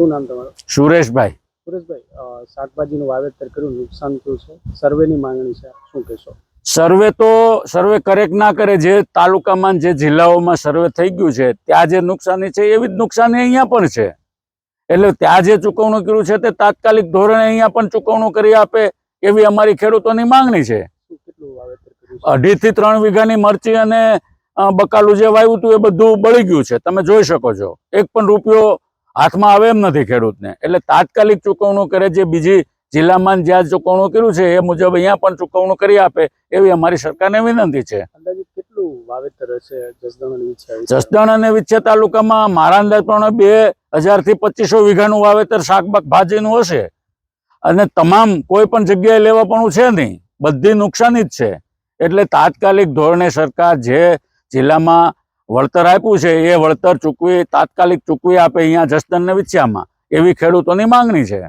શું નામ તમારું? સુરેશભાઈ. સુરેશભાઈ શાકભાજીનું વાવેતર કર્યું નુકસાન થયું છે. સર્વેની માંગણી છે શું કહેશો? સર્વે તો સર્વે કરેક ના કરે જે તાલુકામાં જે જિલ્લાઓમાં સર્વે થઈ ગયું છે ત્યાં જે નુકસાની છે એવી જ નુકસાની અહીંયા પણ છે. એટલે ત્યાં જે ચૂકવણું કર્યું છે તે તાત્કાલિક ધોરણે અહીંયા પણ ચૂકવણું કરી આપે એવી અમારી ખેડૂતોની માંગણી છે. શું કેટલું વાવેતર કર્યું છે? અઢી થી ત્રણ વીઘાની મરચી અને બકાલું જે વાવ્યું હતું એ બધું બળી ગયું છે. તમે જોઈ શકો છો. એક પણ રૂપિયો હાથમાં આવે એમ નથી ખેડૂતને. એટલે તાત્કાલિક ચૂકવણું કરે જે બીજી જિલ્લામાં જ્યાં ચૂકવણું કર્યું છે એ મુજબ અહીંયા પણ ચૂકવણું કરી આપે એવી અમારી સરકારને વિનંતી છે. જસદણ અને વિછે તાલુકામાં મારા અંદાજ પ્રમાણે બે હજારથી પચીસો વીઘાનું વાવેતર શાકબાક ભાજીનું હશે. અને તમામ કોઈ પણ જગ્યાએ લેવા પણ છે નહીં. બધી નુકસાની જ છે. એટલે તાત્કાલિક ધોરણે સરકાર જે જિલ્લામાં વળતર આપ્યું છે, એ વળતર ચૂકવી, તાત્કાલિક ચૂકવી આપે અહીંયા જસદન ને વિછ્યામાં. એવી ખેડૂતોની માંગણી છે.